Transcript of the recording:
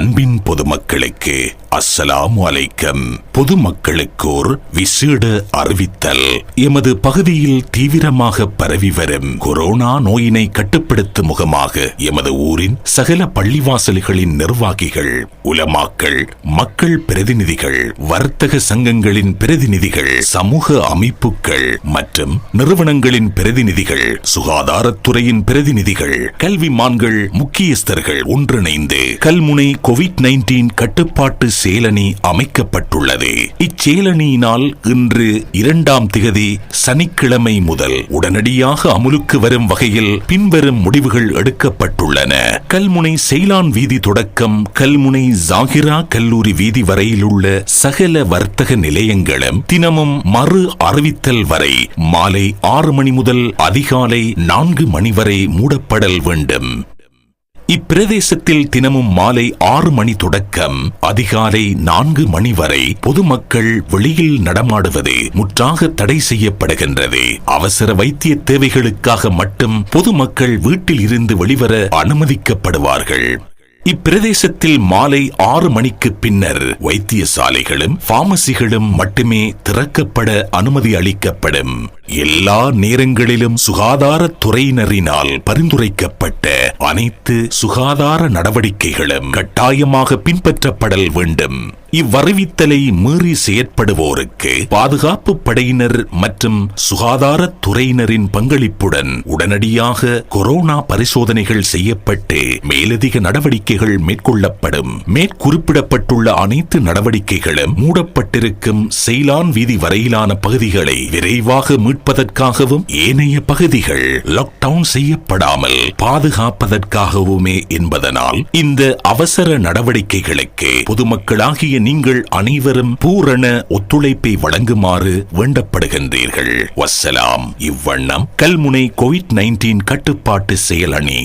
அன்பின் பொதுமக்களுக்கு அஸ்ஸலாமு அலைக்கம். பொதுமக்களுக்கோர் விசேட அறிவித்தல். எமது பகுதியில் தீவிரமாக பரவி வரும் கொரோனா நோயினை கட்டுப்படுத்தும் முகமாக எமது ஊரின் சகல பள்ளிவாசல்களின் நிர்வாகிகள் உலமாக்கள் மக்கள் பிரதிநிதிகள் வர்த்தக சங்கங்களின் பிரதிநிதிகள் சமூக அமைப்புகள் மற்றும் நிறுவனங்களின் பிரதிநிதிகள் சுகாதாரத்துறையின் பிரதிநிதிகள் கல்விமான்கள் முக்கியஸ்தர்கள் ஒன்றிணைந்து கல்முனை கோவிட் நைன்டீன் கட்டுப்பாட்டு செயலணி அமைக்கப்பட்டுள்ளது. இச்சேலனியினால் இன்று இரண்டாம் திகதி சனிக்கிழமை முதல் உடனடியாக அமுலுக்கு வரும் வகையில் பின்வரும் முடிவுகள் எடுக்கப்பட்டுள்ளன. கல்முனை செயலான் வீதி தொடக்கம் கல்முனை ஜாகிரா கல்லூரி வீதி வரையிலுள்ள சகல வர்த்தக நிலையங்களும் தினமும் மறு அறிவித்தல் வரை மாலை ஆறு மணி முதல் அதிகாலை நான்கு மணி வரை மூடப்படல் வேண்டும். இப்பிரதேசத்தில் தினமும் மாலை ஆறு மணி தொடக்கம் அதிகாலை நான்கு மணி வரை பொதுமக்கள் வெளியில் நடமாடுவது முற்றாக தடை செய்யப்படுகின்றது. அவசர வைத்திய தேவைகளுக்காக மட்டும் பொதுமக்கள் வீட்டில் இருந்து வெளிவர அனுமதிக்கப்படுவார்கள். இப்பிரதேசத்தில் மாலை ஆறு மணிக்கு பின்னர் வைத்தியசாலைகளும் பார்மசிகளும் மட்டுமே திறக்கப்பட அனுமதி அளிக்கப்படும். எல்லா நேரங்களிலும் சுகாதாரத்துறையினரினால் பரிந்துரைக்கப்பட்ட அனைத்து சுகாதார நடவடிக்கைகளும் கட்டாயமாக பின்பற்றப்படல் வேண்டும். இவ்வறிவித்தலை மீறி செயற்படுவோருக்கு பாதுகாப்பு படையினர் மற்றும் சுகாதாரத்துறையினரின் பங்களிப்புடன் உடனடியாக கொரோனா பரிசோதனைகள் செய்யப்பட்டு மேலதிக நடவடிக்கைகள் மேற்கொள்ளப்படும். மேற்குறிப்பிடப்பட்டுள்ள அனைத்து நடவடிக்கைகளும் மூடப்பட்டிருக்கும் செயலான் வீதி வரையிலான பகுதிகளை விரைவாக மீட்பதற்காகவும் ஏனைய பகுதிகள் லாக்டவுன் செய்யப்படாமல் பாதுகாப்பதற்காகவுமே என்பதனால் இந்த அவசர நடவடிக்கைகளுக்கு பொதுமக்களாகிய நீங்கள் அனைவரும் பூரண ஒத்துழைப்பை வழங்குமாறு வேண்டப்படுகின்றீர்கள். வசலாம் இவ்வண்ணம் கல்முனை கோவிட் நைன்டீன் கட்டுப்பாட்டு செயலணி.